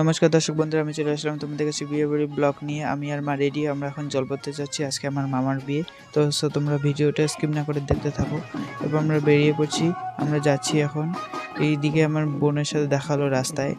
নমস্কার দর্শক বন্ধুরা, আমি চলে আসলাম তোমাদের কাছে বিয়ে বাড়ি ব্লগ নিয়ে। আমি আর মা রেডি, আমরা এখন জল পড়তে যাচ্ছি। আজকে আমার মামার বিয়ে। তো তোমরা ভিডিওটা স্কিপ না করে দেখতে থাকো। এবার আমরা বেরিয়ে পড়ছি, আমরা যাচ্ছি এখন। এই দিকে আমার বোনের সাথে দেখা হলো রাস্তায়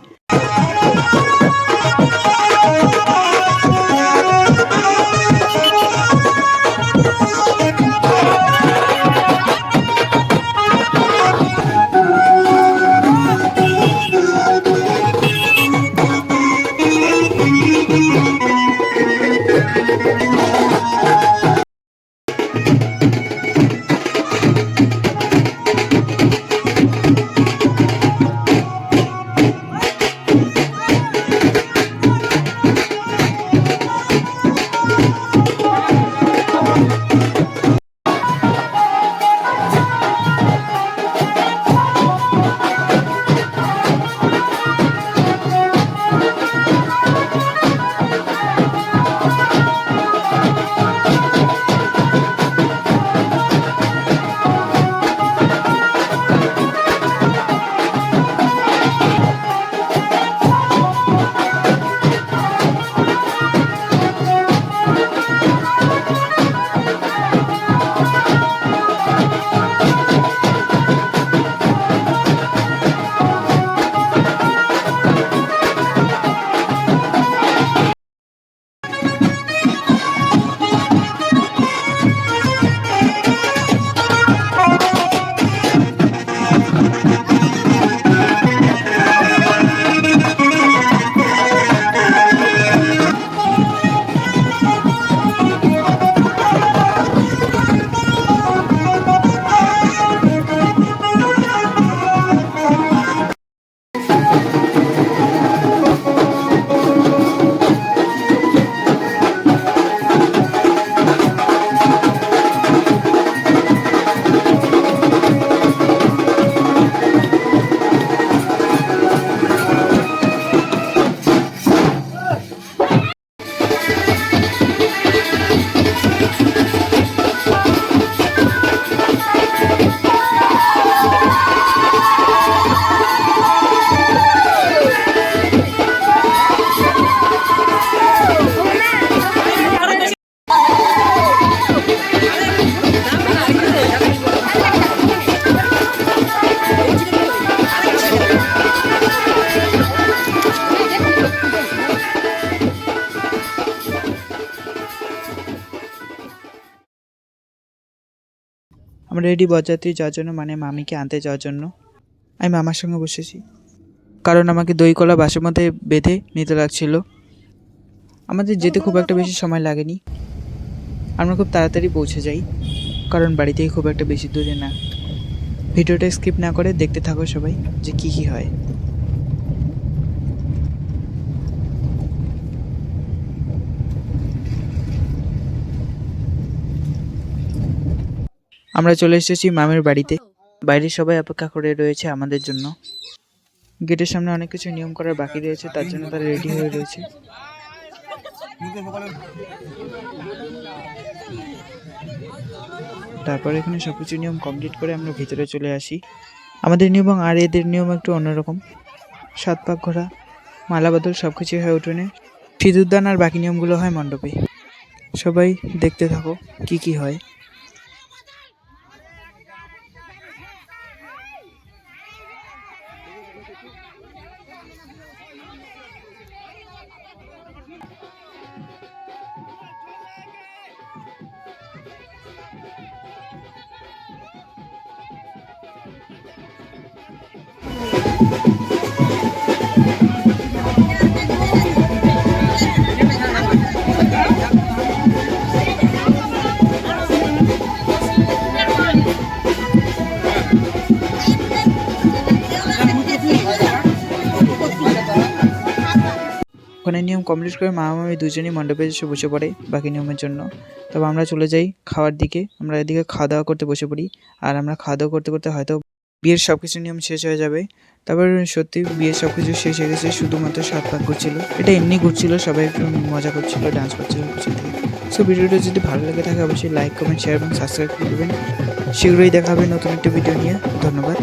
আমরা রেডি বরযাত্রী যাওয়ার জন্য মানে মামিকে আনতে যাওয়ার জন্য। আমি মামার সঙ্গে বসেছি। কারণ আমাকে দই, কলা, বাসের মধ্যে বেঁধে নিতে লাগছিল। আমাদের যেতে খুব একটা বেশি সময় লাগেনি। আমরা খুব তাড়াতাড়ি পৌঁছে যাই, কারণ বাড়ি থেকে খুব একটা বেশি দূরে না। ভিডিওটা স্কিপ না করে দেখতে থাকো সবাই, যে কী কী হয়। আমরা চলে এসেছি মামের বাড়িতে। বাইরে সবাই অপেক্ষা করে রয়েছে আমাদের জন্য। গেটের সামনে অনেক কিছু নিয়ম করার বাকি রয়েছে, তার জন্য তারা রেডি হয়ে রয়েছে। তারপর এখানে সব কিছু নিয়ম কমপ্লিট করে আমরা ভিতরে চলে আসি। আমাদের নিয়ম আর এদের নিয়ম একটু অন্যরকম। সাত পাক ঘোরা মালা বদল সব কিছু হয় উঠোনে। সিঁদুরদান আর বাকি নিয়মগুলো হয় মণ্ডপে। সবাই দেখতে থাকো কি কি হয়। ওখানে নিয়ম কমপ্লিট করে মা মামি দুজনেই মণ্ডপে এসে বসে পড়ে বাকি নিয়মের জন্য। তবে আমরা চলে যাই খাওয়ার দিকে। আমরা এদিকে খাওয়া দাওয়া করতে বসে পড়ি। আর আমরা খাওয়া দাওয়া করতে করতে হয়তো বিয়ের সব কিছু নিয়ম শেষ হয়ে যাবে। তারপর সত্যি বিয়ে সব কিছু শেষ হয়ে গেছে, শুধুমাত্র সাত পাক করছিল। এটা এমনি ঘুরছিল সবাই একটু মজা করছিল ডান্স করছিল থেকে সো ভিডিওটা যদি ভালো লেগে থাকে, অবশ্যই লাইক কমেন্ট শেয়ার এবং সাবস্ক্রাইব করবেন শীঘ্রই দেখা হবে নতুন একটা ভিডিও নিয়ে। ধন্যবাদ।